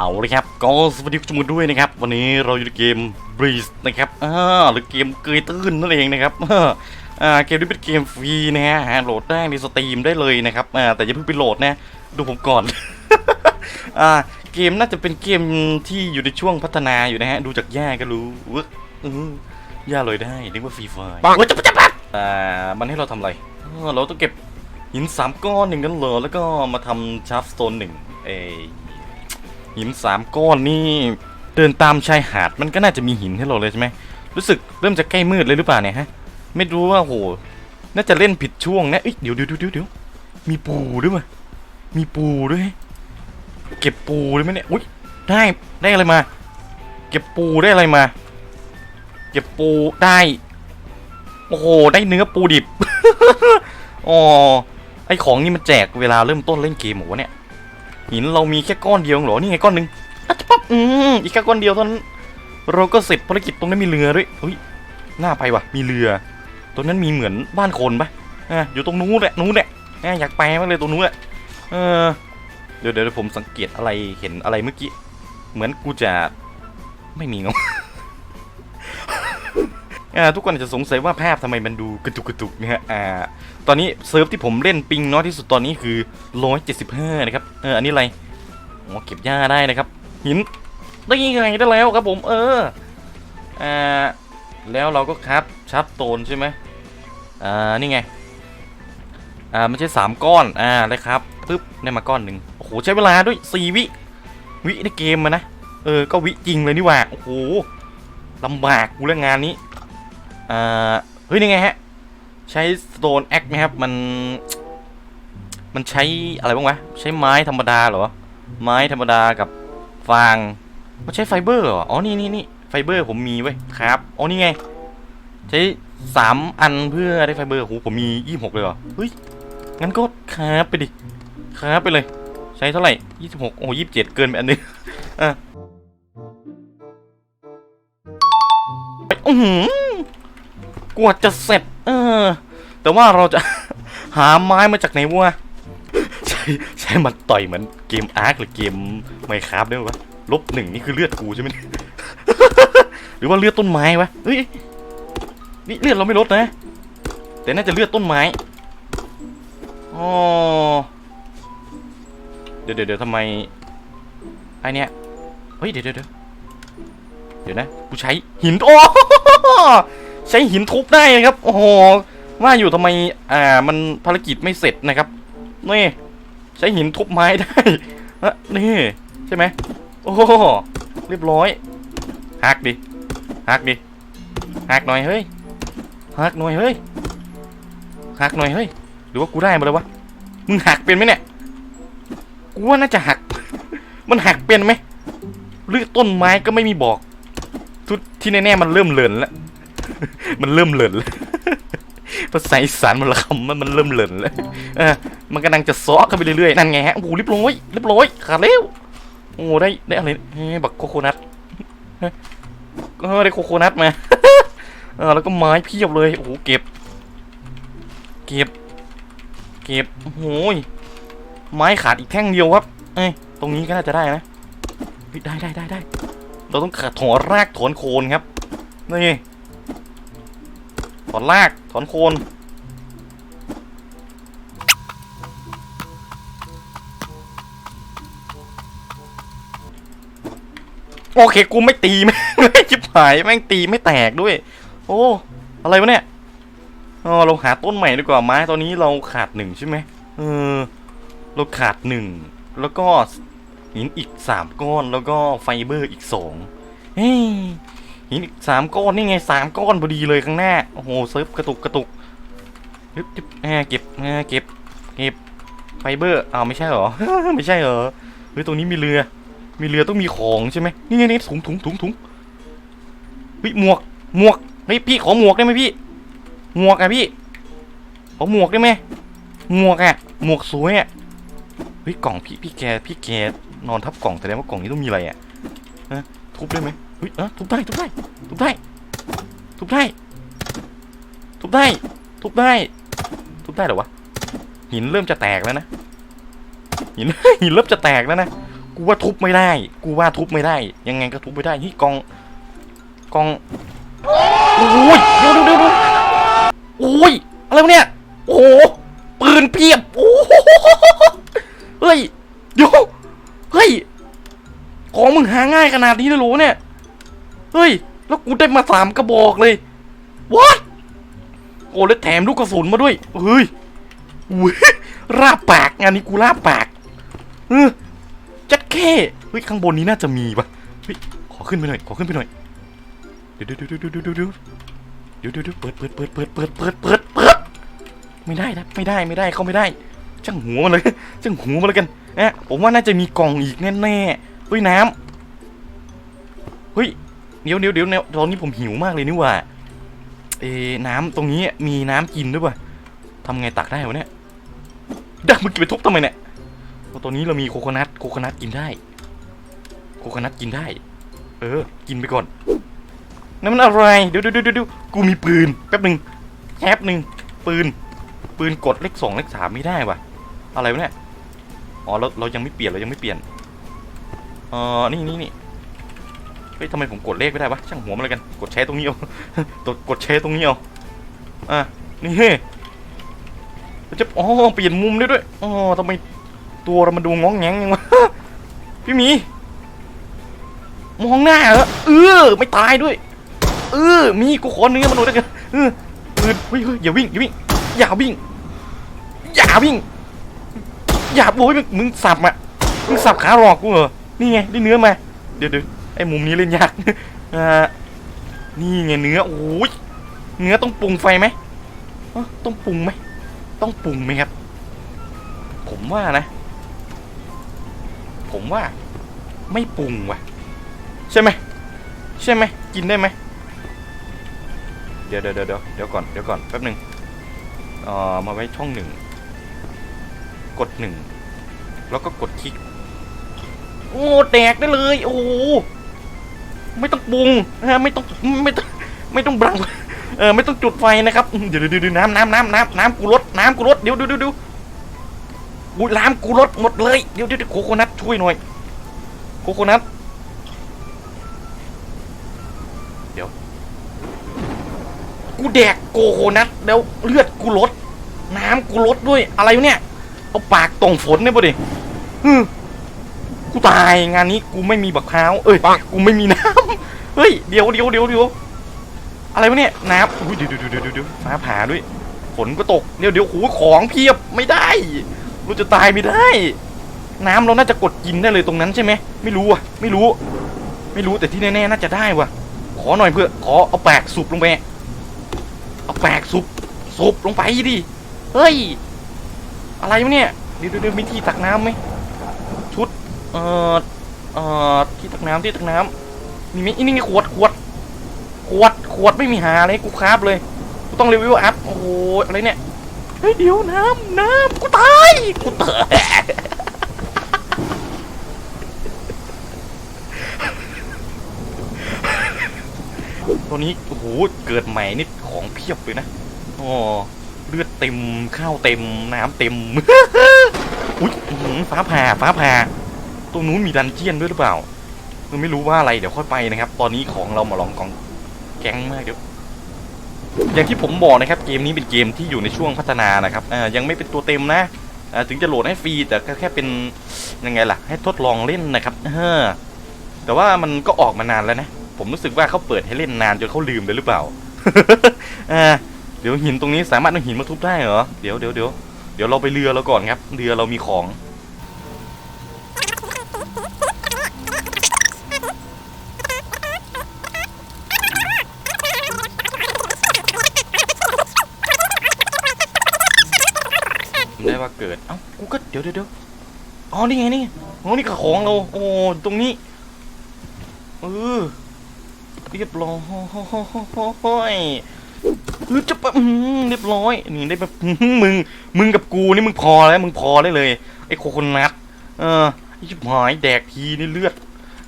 เอาเลยครับก็สวัสดีคุณผู้ชมด้วยนะครับ วันนี้เราอยู่ในเกม Breeze นะครับอ่าหรือเกมเกยตื้นนั่นเองนะครับอ่าอ่าเกมนี้เป็นเกมฟรีนะฮะหาโหลดได้ในสตรีมได้เลยนะครับอ่าแต่อย่าเพิ่งไปโหลดนะดูผมก่อนอ่าเกมน่าจะเป็นเกมที่อยู่ในช่วงพัฒนาอยู่นะฮะดูจากย่าก็รู้เว้ยอื้อย่าเลยได้นึกว่าฟรีไฟล์ว่าจะจะปัดอ่ามันให้เราทำอะไรอ่าเราต้องเก็บหินสามก้อนหนึ่งกันเหรอแล้วก็มาทำชาร์ฟสโตนหนึ่งเออ หินสามก้อนนี่เดินตามชายหาดมันก็น่าจะมีหินให้เราเลยใช่ไหมรู้สึกเริ่มจะใกล้มืดเลยหรือเปล่าเนี่ยฮะ ไม่รู้ว่าโห น่าจะเล่นผิดช่วงนะเอ้ยเดี๋ยวเดี๋ยวเดี๋ยวเดี๋ยวมีปูด้วยมั้ยมีปูด้วย เก็บปูได้ไหมเนี่ยอุ้ยได้ได้อะไรมา เก็บปูได้อะไรมา เก็บปูได้โอ้โหได้เนื้อปูดิบอ๋อไอของนี่มันแจกเวลาเริ่มต้นเล่นเกมหรอวะเนี่ย หินเรามีแค่ก้อนเดียวเหรอ นี่ไงก้อนหนึ่งอัจปั๊บอืมอีกแค่ก้อนเดียวเท่านั้นเราก็เสร็จภารกิจตรงนั้นมีเรือด้วยเฮ้ยน่าไปว่ะ มีเรือ ตรงนั้นมีเหมือนบ้านคนปะอะอยู่ตรงนู้นแหละนู้นแหละอะอยากไปมากเลยตรงนู้นแหละเออเดี๋ยวเดี๋ยวผมสังเกตอะไรเห็นอะไรเมื่อกี้ เหมือนกูจะไม่มีเงาอ่า ทุกคนจะสงสัยว่าภาพทำไมมันดูกระตุกกระตุกนะฮะอ่าตอนนี้เซิร์ฟที่ผมเล่นปิงน้อยที่สุดตอนนี้คือ 175 นะครับเอออันนี้อะไรอ๋อเก็บหญ้าได้นะครับหินได้ยังไงได้แล้วครับผมเอออ่าแล้วเราก็ครับชับโตนใช่ไหมอ่านี่ไงอ่าไม่ใช่สามก้อนอ่าเลยครับปึ๊บได้มาก้อนหนึ่งโอ้โหใช้เวลาด้วยสี่วิวิในเกมมานะเออก็วิจริงเลยนี่ว่าโอ้โหลำบากกูเรื่องงานนี้ อ่าเฮ้ยนี่ไงฮะ ใช้ Stone Axe ไหมครับ มัน มันใช้อะไรบ้างวะ ใช้ไม้ธรรมดาเหรอ ไม้ธรรมดากับฟาง มันใช้ไฟเบอร์เหรอ อ๋อ นี่นี่นี่ไฟเบอร์ผมมีไว้ครับ อ๋อ นี่ไง ใช้สามอันเพื่อได้ไฟเบอร์โหผมมียี่หกเลยเหรอ เฮ้ย งั้นก็ครับไปดิ ครับไปเลย ใช้เท่าไหร่ยี่สิบหกโอ้ยี่สิบเจ็ดเกินไปอันนึงอะไปอื้อ กว่าจะเสร็จ เออ แต่ว่าเราจะ หาไม้มาจากไหนวะใช่ใช่มันต่อยเหมือนเกมอาร์คหรือเกมไมค์ครับได้ไหมวะลบหนึ่งนี่คือเลือดกูใช่ไหมหรือว่าเลือดต้นไม้วะเฮ้ยนี่เลือดเราไม่ลดนะ แต่น่าจะเลือดต้นไม้อ๋อเดี๋ยวเดี๋ยวเดี๋ยวทำไมไอเนี้ยเฮ้ยเดี๋ยวเดี๋ยวเดี๋ยวเดี๋ยวนะกูใช้หินโอ้ ใช้หินทุบได้นะครับ โอ้โห ว่าอยู่ทำไม อ่า มันภารกิจไม่เสร็จนะครับ นี่ ใช้หินทุบไม้ได้ฮะนี่ใช่ไหม โอ้โห เรียบร้อย หักดิ หักดิ หักหน่อยเฮ้ย หักหน่อยเฮ้ย หักหน่อยเฮ้ย หรือว่ากูได้มาแล้ววะ มึงหักเป็นไหมเนี่ย กูว่าน่าจะหัก มันหักเป็นไหมหรือต้นไม้ก็ไม่มีบอก ทุกที่แน่ๆมันเริ่มเหลินแล้ว มันเริ่มเหลินแล้วภาษาอีสานมันละคำมันมันเริ่มเหลินแล้วเออมันกำลังจะซ้อเข้าไปเรื่อยๆนั่นไงฮะโอ้โหเรีบร้อยเรีบร้อยขาดแล้วโอ้ได้ได้อะไรบักโคโคนัทเฮ้ยก็ได้โคโคนัทมาเออแล้วก็ไม้เพียบเลยโอ้โหเก็บ เก็บ เก็บโอ้ยไม้ขาดอีกแท่งเดียวครับ เอ้ยตรงนี้ก็น่าจะได้นะได้ได้ได้ได้เราต้องขาดถอนรากถอนโคนครับนี่ ถอนราก ถอนโคนโอเคกูไม่ตีแม่งเลยชิบหายแม่งตีไม่แตกด้วย โอ้ อะไรวะเนี่ยอ๋อเราหาต้นใหม่ดีกว่าไม้ตอนนี้เราขาดหนึ่งใช่ไหมเออ เราขาดหนึ่งแล้วก็หินอีกสามก้อนแล้วก็ไฟเบอร์อีกสองเฮ้ หินอีกสามก้อนนี่ไงสามก้อนพอดีเลยข้างหน้าโอ้โหเซิร์ฟกระตุกกระตุกยึบยึบแหมเก็บแหมเก็บเก็บไฟเบอร์อ้าวไม่ใช่เหรอไม่ใช่เหรอเฮ้ยตรงนี้มีเรือ มีเรือต้องมีของใช่ไหมนี่ไงนี่ถุงถุงถุงถุงเฮ้ยหมวกหมวกเฮ้ยพี่ขอหมวกได้ไหมพี่หมวกอะพี่ขอหมวกได้ไหมหมวกอะหมวกสวยอะเฮ้ยกล่องพี่พี่แกพี่แกนอนทับกล่องแสดงว่ากล่องนี้ต้องมีอะไรอะฮะทุบได้ไหม เฮ้ยเออทุบได้ทุบได้ทุบได้ทุบได้ทุบได้ทุบได้ทุบได้เหรอวะหินเริ่มจะแตกแล้วนะหินหินเริ่มจะแตกแล้วนะกูว่าทุบไม่ได้ กูว่าทุบไม่ได้ ยังไงก็ทุบไม่ได้นี่กองกองโอ้ยเดี๋ยวเดี๋ยวเดี๋ยวเดี๋ยวโอ้ยอะไรวะเนี่ยโอ้โหปืนเพียบโอ้เฮ้ยเดี๋ยวเฮ้ยของมึงหาง่ายขนาดนี้เลยเหรอเนี่ย เฮ้ย แล้วกูได้มาสามกระบอกเลย what โอ้แล้วแถมลูกกระสุนมาด้วย เฮ้ยอุ๊ยราบปากงานนี้กูราบปากเออจัดแค่เฮ้ยข้างบนนี้น่าจะมีปะเฮ้ยขอขึ้นไปหน่อยขอขึ้นไปหน่อยเดี๋ยวเดี๋ยวเดี๋ยวเดี๋ยวเดี๋ยวเดี๋ยวเดี๋ยวเดี๋ยวเปิดเปิดเปิดเปิดเปิดเปิดเปิดเปิดไม่ได้นะไม่ได้ไม่ได้เข้าไม่ได้ช่างหัวมันเลยช่างหัวมันเลยกันนะผมว่าน่าจะมีกล่องอีกแน่แน่ๆเฮ้ยน้ำเฮ้ย เดี๋ยวเดี๋ยวเดี๋ยวแนวตอนนี้ผมหิวมากเลยนี่ว่าเอ้น้ำตรงนี้มีน้ำกินด้วยป่ะทำไงตักได้วะเนี่ยดักมึงไปทุบทำไมเนี่ยพราะตัวนี้เรามีโคโคนัทโคโคนัทกินได้ โคโคนัทกินได้ เออ กินไปก่อนนั่นมันอะไรเดี๋ยวเดี๋ยวเดี๋ยวเดี๋ยวกูมีปืนแป๊บหนึ่งแป๊บหนึ่งปืน ปืนกดเลขสองเลขสามไม่ได้ว่ะ อะไรวะเนี่ย อ๋อเราเรายังไม่เปลี่ยนเรายังไม่เปลี่ยน เออนี่นี่นี่ ฮ้ยทำไมผมกดเลขไม่ได้วะช่างหัวมันเลยกัน กดใช้ตรงนี้เอากดกดแชร์ตรงนี้เอาอะนี่เฮ้มันจะอ๋อเปลี่ยนมุมได้ด้วยอ๋อทำไมตัวเรามันดูง้องแงงยังวะพี่มีมองหน้าเหรอเออไม่ตายด้วย เออมีกูขอเนื้อมันหน่อยแล้กันเออปืนเฮ้ยเฮ้ยอย่าวิ่งอย่าวิ่งอย่าวิ่งอย่าวิ่งอย่าโว้ยมึงสับอะมึงสับขาหลอกกูเหรอนี่ไงได้เนื้อมาเดี๋ยวเดี๋ยว ไอ้มุมนี้เล่นยากอ่านี่ไงเนื้อโอ้ยเนื้อต้องปรุงไฟไหมเอ้อต้องปรุงไหมต้องปรุงไหมครับ ผมว่านะ ผมว่า ไม่ปรุงว่ะ ใช่ไหมใช่ไหมกินได้ไหมเดี๋ยวเดี๋ยวเดี๋ยวเดี๋ยวก่อนเดี๋ยวก่อนแป๊บหนึ่งเอ่อมาไว้ช่องหนึ่งกดหนึ่งแล้วก็กดคลิก โอ้แดกได้เลย โอ้ ไม่ต้องปรุงนะฮะไม่ต้องไม่ต้องไม่ต้องบังเออไม่ต้องจุดไฟนะครับเดี๋ยวเดี๋ยวน้ำน้ำน้ำน้ำน้ำกูลดน้ำกูลดเดี๋ยวเดี๋ยวเดี๋ยวเดี๋ยวอุ้ยน้ำกูลดหมดเลยเดี๋ยวเดี๋ยวโคโคนัทช่วยหน่อยโคโคนัทเดี๋ยวกูแดกโคโคนัทแล้วเลือดกูลด น้ำกูลดด้วยอะไรเนี่ยเอาปากตรงฝนเนี่ยบ่ดิฮึ กูตายงานนี้กูไม่มีบักพร้าวเอ้ยกูไม่มีน้ำเฮ้ยเดี๋ยวเดี๋ยวเดี๋ยวเดี๋ยวอะไรวะเนี่ยน้ำอุ้ยเดี๋ยวเดี๋ยวเดี๋ยวเดี๋ยวฟ้าผ่าด้วยฝนก็ตกเดี๋ยวเดี๋ยวโอ้โหของเพียบไม่ได้เราจะตายไม่ได้ น้ำเราน่าจะกดกินได้เลยตรงนั้นใช่ไหมไม่รู้อะไม่รู้ ไม่รู้แต่ที่แน่ๆน่าจะได้ว่ะ ขอหน่อยเพื่อขอเอาปากสุบลงไปเอาปากสุบสุบลงไปดิเฮ้ยอะไรวะเนี่ยเดี๋ยวเดี๋ยวเดี๋ยวมีที่ตักน้ำไหมชุด เอ่อเอ่อที่ตักน้ำที่ตักน้ำนี่มีนี่นี่ขวดขวดขวดขวดไม่มีหาอะไรกูคราบเลยกูต้องรีวิวอัพโอ้โหอะไรเนี่ยเฮ้ยเดี๋ยวน้ำน้ำกูตายกูเตะตัวนี้โอ้โหเกิดใหม่นี่ของเพียบเลยนะอ๋อเลือดเต็มข้าวเต็มน้ำเต็มอุ้ยฟ้าผ่าฟ้าผ่า ตรงนู้นมีดันเจียนด้วยหรือเปล่าคือไม่รู้ว่าอะไรเดี๋ยวค่อยไปนะครับ ตอนนี้ของเรามาลองกองแก๊งมากเดี๋ยวอย่างที่ผมบอกนะครับเกมนี้เป็นเกมที่อยู่ในช่วงพัฒนานะครับยังไม่เป็นตัวเต็มนะถึงจะโหลดให้ฟรีแต่ก็แค่เป็นยังไงล่ะ ให้ทดลองเล่นนะครับเออแต่ว่ามันก็ออกมานานแล้วนะ ผมรู้สึกว่าเขาเปิดให้เล่นนานจนเขาลืมไปหรือเปล่าอ่าเดี๋ยวหินตรงนี้สามารถเอาหินมาทุบได้เหรอเดี๋ยวเดี๋ยวเดี๋ยวเดี๋ยวเราไปเรือเราก่อนครับ เรือเรามีของ จำได้ว่า เอ้ากูก็เดี๋ยวเดี๋ยวอ๋อนี่ไงนี่อ๋อนี่คือของเราโอ้ตรงนี้เออเรียบร้อยหรือจะปะอืมเรียบร้อยนี่ได้แบบมึงมึงกับกูนี่มึงพอแล้วมึงพอได้เลยไอ้โคคนัทเออไอ้ชิบหายแดกทีนี่เลือด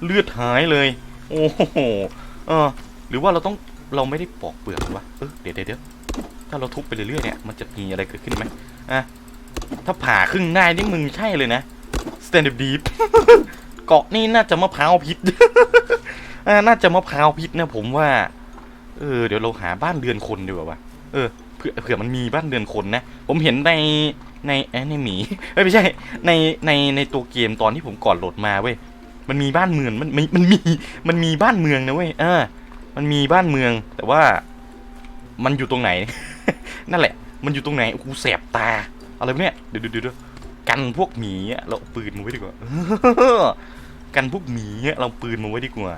เลือดหายเลย โอ้โหเออหรือว่าเราต้องเราไม่ได้ปอกเปลือกหรือวะเออเดี๋ยวเดี๋ยวเดี๋ยวถ้าเราทุบไปเรื่อยๆเนี่ยมันจะมีอะไรเกิดขึ้นไหมอะ ถ้าผ่าครึ่งได้นี่มึงใช่เลยนะ stand up deep เกาะนี่น่าจะมะพร้าวพิษน่าจะมะพร้าวพิษนะผมว่า เออ เดี๋ยวเราหาบ้านเรือนคนดีกว่าวะเออเผื่อเผื่อมันมีบ้านเรือนคนนะ ผมเห็นในในเอ้ยในหมีเอ้ยไม่ใช่ ในในในตัวเกมตอนที่ผมก่อนโหลดมาเว้ยมันมีบ้านเมืองมันมันมันมีมันมีบ้านเมืองนะเว้ยเออ มันมีบ้านเมือง แต่ว่า มันอยู่ตรงไหน นั่นแหละ มันอยู่ตรงไหนโอ้โหแสบตา อะไรวะเนี่ยเดี๋ยวเดี๋ยวกันพวกหมีเราปืนมาไว้ดีกว่ากันพวกหมีเราปืนมาไว้ดีกว่า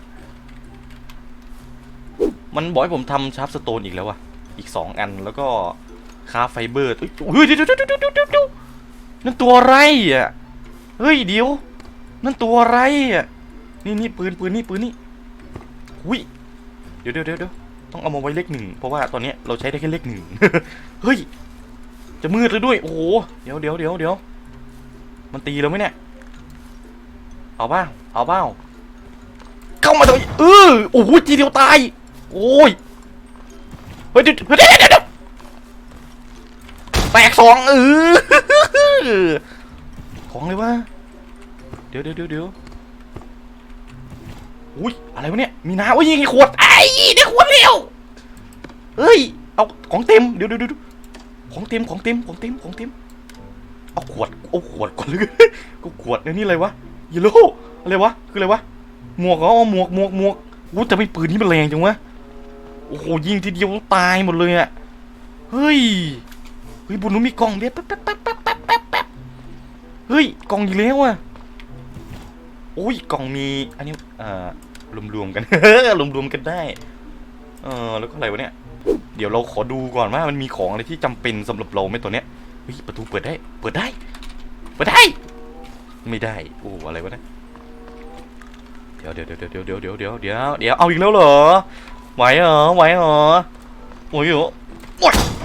มันบอกให้ผมทำชาร์ปสโตนอีกแล้วอะอีกสองอันแล้วก็คาร์ไฟเบอร์เฮ้ยเดี๋ยวเดี๋ยวเดี๋ยวเดี๋ยวนั่นตัวอะไรอะเฮ้ยเดี๋ยว นั่นตัวอะไรอะนี่นี่ปืนปืนนี่ปืนนี่หุยเดี๋ยวเดี๋ยวเดี๋ยวเดี๋ยวต้องเอามาไว้เลขหนึ่งเพราะว่าตอนเนี้ยเราใช้ได้แค่เลขหนึ่งเฮ้ย จะมืดเลยด้วย โอ้โห เดี๋ยวเดี๋ยวเดี๋ยวเดี๋ยวมันตีเราไหมเนี่ย เอาบ้าเอาบ้าเข้ามาเลยเออโอ้โหทีเดียวตาย โอ้ย เฮ้ยเดี๋ยวเดี๋ยวเดี๋ยวแตกสองเออของเลยวะ เดี๋ยวเดี๋ยวเดี๋ยวเดี๋ยวอุ้ย อะไรวะเนี่ย มีน้ำอุ้ยยิงขวด ไอ้ได้ขวดเร็วเฮ้ย เอาของเต็ม เดี๋ยวเดี๋ยวเดี๋ยว ของเต็มของเต็มของเต็มของเต็มเอาขวดเอาขวดก่อนเลยก็ขวดเนี่ยนี่อะไรวะยโลอะไรวะคืออะไรวะหมวกเหรออ๋อหมวกหมวกหมวกอู้แต่ไม่ปืนที่มันแรงจังวะโอ้โหยิงทีเดียวตายหมดเลยอะเฮ้ยเฮ้ยบุญนุมีกล่องเดียแป๊บแป๊บแป๊บแป๊บแป๊บแป๊บแป๊บเฮ้ยกล่องอีกแล้วอะโอ้ยกล่องมีอันนี้เอ่อรวมๆกันรวมๆกันได้เออแล้วก็อะไรวะเนี่ย เดี๋ยวเราขอดูก่อนว่ามันมีของอะไรที่จำเป็นสำหรับเราไหมตัวเนี้ยเฮ้ยประตูเปิดได้ เปิดได้ เปิดได้ ไม่ได้ โอ้อะไรวะเนี่ยเดี๋ยวเดี๋ยวเดี๋ยวเดี๋ยวเดี๋ยวเดี๋ยวเดี๋ยวเดี๋ยวเดี๋ยวเอาอีกแล้วเหรอไหวเหรอไหวเหรอไหวเหรอ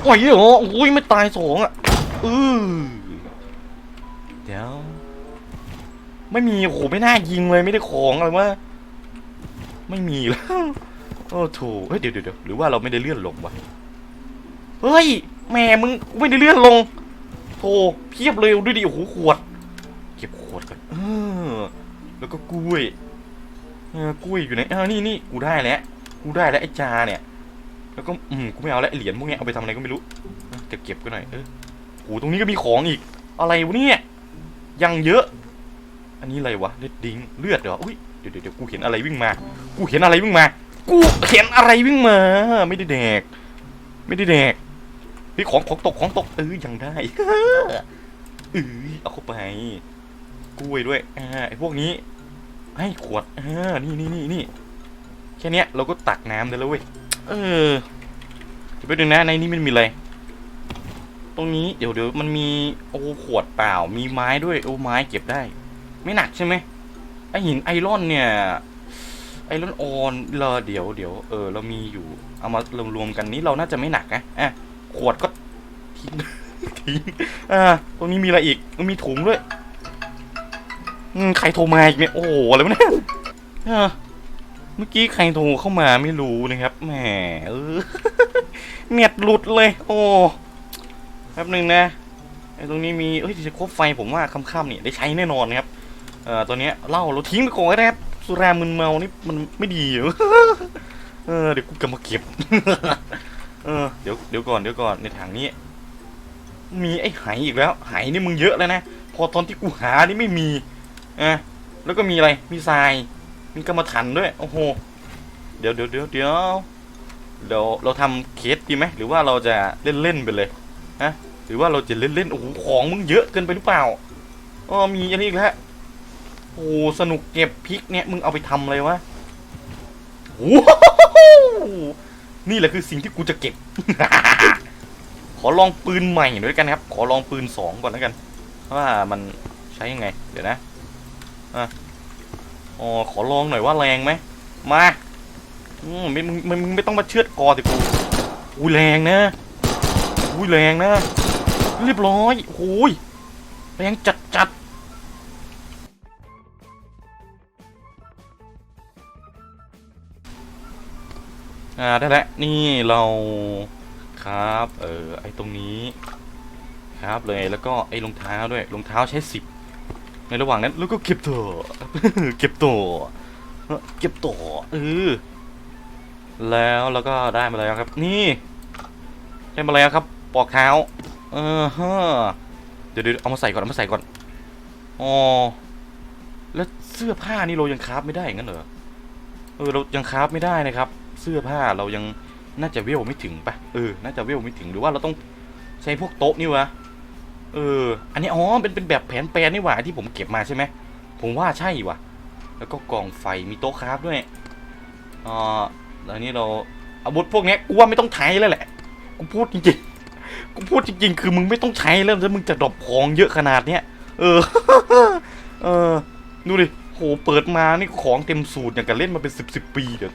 ไหวเหรอโอ้ยไม่ตายสองอะอือเดี๋ยวไม่มีโอ้โหไม่น่ายิงเลยไม่ได้ของอะไรวะไม่มีแล้ว โอ้โถเฮ้ยเดี๋ยวเดี๋ยวเดี๋ยวหรือว่าเราไม่ได้เลื่อนลงวะเฮ้ยแหม่มึงไม่ได้เลื่อนลงโถเพียบเลยดูดิโอ้โหขวด เก็บขวดก่อนเออแล้วก็กล้วยเออกล้วยอยู่ไหนอ้าวนี่นี่กูได้แล้วกูได้แล้วไอ้จาเนี่ย แล้วก็อืมกูไม่เอาแล้วไอ้เหรียญพวกเนี้ยเอาไปทำอะไรก็ไม่รู้เออเก็บเก็บก็หน่อยเออโหตรงนี้ก็มีของอีก อะไรวะเนี่ยยังเยอะ อันนี้อะไรวะเลือดดิ้งเลือดเหรออุ้ยเดี๋ยวเดี๋ยวเดี๋ยวกูเห็นอะไรวิ่งมา กูเห็นอะไรวิ่งมา กูเห็นอะไรวิ่งมา ไม่ได้แดก ไม่ได้แดกพี่ของของตกของตกเออยังได้เออเอาเข้าไปกล้วยด้วยอ่าไอพวกนี้ ให้ขวดอ่านี่นี่นี่นี่แค่เนี้ยเราก็ตักน้ำได้แล้วเว้ยเออเดี๋ยวไปดูนะในนี้มันมีอะไรตรงนี้เดี๋ยวเดี๋ยวมันมีโอ้ขวดเปล่า มีไม้ด้วยโอ้ไม้เก็บได้ ไม่หนักใช่ไหมไอหินไอรอนเนี่ย ไอรอนออนเราเดี๋ยวเดี๋ยวเออเรามีอยู่ เอามารวมๆกันนี้เราน่าจะไม่หนักนะอะขวดก็ทิ้งทิ้งอ่าตรงนี้มีอะไรอีกมันมีถุงด้วยอืมใครโทรมาอีกเนี่ยโอ้โหอะไรวะเนี่ยเออเมื่อกี้ใครโทรเข้ามาไม่รู้นะครับแหมเออเน็ตหลุดเลย โอ้แป๊บหนึ่งนะไอ้ตรงนี้มีเอ้ยจะครบไฟผมว่าค่ำๆเนี่ยได้ใช้แน่นอนครับเอ่อตัวเนี้ยเหล้าเราทิ้งไปก่อนก็ได้ครับ สุรามึนเมานี่มันไม่ดีเอเออเดี๋ยวกูกลับมาเก็บ เออเดี๋ยวเดี๋ยวก่อนเดี๋ยวก่อนในถังนี้ มีไอ้ไหอีกแล้วไหนี่มึงเยอะแล้วนะพอตอนที่กูหานี่ไม่มีอะแล้วก็มีอะไรมีทราย มีกรรมฐานด้วยโอ้โหเดี๋ยวเดี๋ยวเดี๋ยวเดี๋ยวเดี๋ยวเราทำเคสดีไหมหรือว่าเราจะเล่นเล่นไปเลยฮะหรือว่าเราจะเล่นเล่นโอ้โหของมึงเยอะเกินไปหรือเปล่าอ๋อมีอันนี้อีกแล้ว สนุกเก็บพริกเนี่ย มึงเอาไปทำอะไรวะโอ้โหนี่แหละคือสิ่งที่กูจะเก็บ ขอลองปืนใหม่ด้วยกันครับ ขอลองปืนสองก่อนแล้วกัน ว่ามันใช้ยังไง เดี๋ยวนะอะอ๋อขอลองหน่อยว่าแรงไหมมาอืมไม่มึงมึงมึงไม่ต้องมาเชือดคอสิกูอุ้ยแรงนะอุ้ยแรงนะ เรียบร้อยโอ้ยแรงจัดจัด อ่าได้แล้วนี่เราครับเออไอตรงนี้ ครับเลยแล้วก็ไอรองเท้าด้วยรองเท้าใช้สิบในระหว่างนั้นแล้วก็เก็บต่อเก็บต่อเก็บต่อเออแล้วแล้วก็ได้มาแล้วครับ นี่ ได้มาแล้วครับปอกเท้า เออฮะเดี๋ยวเดี๋ยวเอามาใส่ก่อนเอามาใส่ก่อนอ๋อแล้วเสื้อผ้านี่เรายังคราฟไม่ได้งั้นเหรอเออเรายังคราฟไม่ได้นะครับ เสื้อผ้าเรายังน่าจะเวลไม่ถึงปะเออ น่าจะเวลไม่ถึงหรือว่าเราต้องใช้พวกโต๊ะนี่วะ เออ อันนี้อ๋อเป็นเป็นแบบแผนแปลนนี่หว่าที่ผมเก็บมาใช่ไหม ผมว่าใช่ว่ะ แล้วก็กองไฟมีโต๊ะคราฟด้วยอ่าแล้วอันนี้เราอาวุธพวกนี้กูว่าไม่ต้องใช้แล้วแหละ กูพูดจริงๆ กูพูดจริงๆ คือมึงไม่ต้องใช้แล้วถ้ามึงจะดรอปของเยอะขนาดเนี้ย เออ เออ ดูดิ โห เปิดมานี่ของเต็มสูตรอย่างกับเล่นมาเป็นสิบสิบปีเดี๋ยว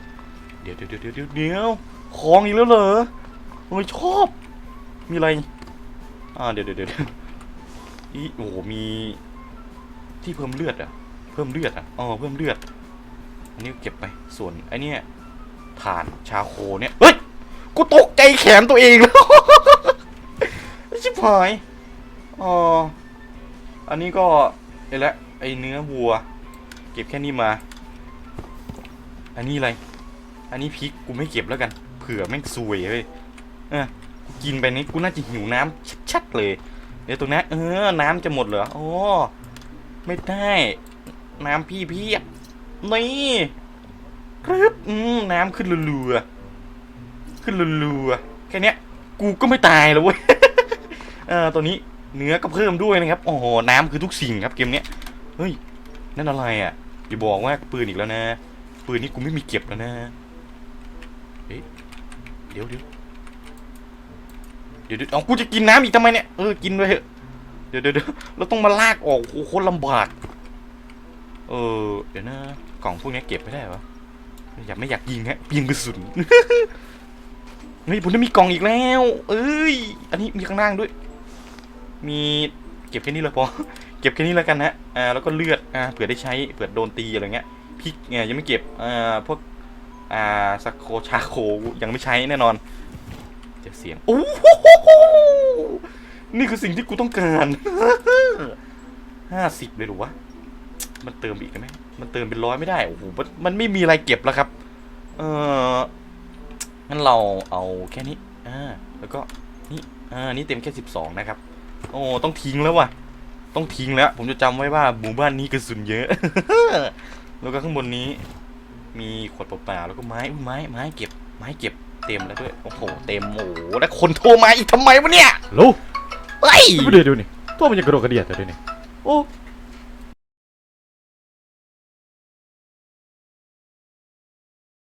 เดี๋ยวเดี๋ยวเดี๋ยวเดี๋ยวเดี๋ยวของอีกแล้วเหรอโอ้ยชอบ มีอะไร อ่าเดี๋ยวเดี๋ยวเดี๋ยวอีโอ้โหมีที่เพิ่มเลือดอะ เพิ่มเลือดอะอ๋อเพิ่มเลือด อันนี้เก็บไปส่วนไอเนี้ยฐานชาโคเนี่ยเฮ้ยกูตกใจแขนตัวเองแล้วชิบหายอ๋ออันนี้ก็ไอ้ละไอ้เนื้อวัว เก็บแค่นี้มา อันนี้อะไร อันนี้พริกกูไม่เก็บแล้วกัน เผื่อแม่งซวยเฮ้ยเออกูกินไปนี้กูน่าจะหิวน้ำชัดๆเลย เดี๋ยวตรงนั้เออ น้ำจะหมดเหรออ๋อไม่ได้ น้ำพี่พี่นี่ครึบอืมน้ำขึ้นรัวๆขึ้นรัวๆแค่เนี้ย กูก็ไม่ตายแล้วเว้ยเออตัวนี้เนื้อก็เพิ่มด้วยนะครับ โอ้โห น้ำคือทุกสิ่งครับเกมเนี้ย เฮ้ย นั่นอะไรอะ อย่าบอกว่าปืนอีกแล้วนะ ปืนนี้กูไม่มีเก็บแล้วนะ เดี๋ยวเดี๋ยวเดี๋ยวเดี๋ยวเอากูจะกินน้ำอีกทำไมเนี่ยเออกินไปเถอะเดี๋ยวเดี๋ยวเดี๋ยวเราต้องมาลากออกโอ้โหคตรลำบากเออเดี๋ยวนะกล่องพวกนี้เก็บไม่ได้เหรออยากไม่อยากยิงฮะยิงกระสุนเฮ้ยผมได้มีกล่องอีกแล้ว เอ้ย อันนี้มีข้างล่างด้วย มีเก็บแค่นี้เลยพอ เก็บแค่นี้แล้วกันนะอ่า แล้วก็เลือด อ่า เผื่อได้ใช้ เผื่อโดนตีอะไรเงี้ย พริกเนี่ยยังไม่เก็บ อ่า พวก อ่าสักโคชาโคยังไม่ใช้แน่นอนเจ็บเสียงโอ้โหนี่คือสิ่งที่กูต้องการห้าสิบเลยหรือวะ มันเติมอีกไหมมันเติมเป็นร้อยไม่ได้ โอ้โหมันมันไม่มีอะไรเก็บแล้วครับ เอองั้นเราเอาแค่นี้ อ่า แล้วก็นี่ อ่า นี่เต็มแค่สิบสองนะครับ โอ้ ต้องทิ้งแล้วว่ะ ต้องทิ้งแล้ว ผมจะจำไว้ว่าหมู่บ้านนี้กระสุนเยอะ แล้วก็ข้างบนนี้ มีขวดเปล่าๆแล้วก็ไม้อุ๊ยไม้ไม้เก็บไม้เก็บเต็มแล้วด้วยโอ้โหเต็มโอ้โหแล้วคนโทรมาอีกทำไมวะเนี่ย Hello? เฮ้ย Apa dia dia ni? Tu apa macam gerok ke dia tadi ni? Oh,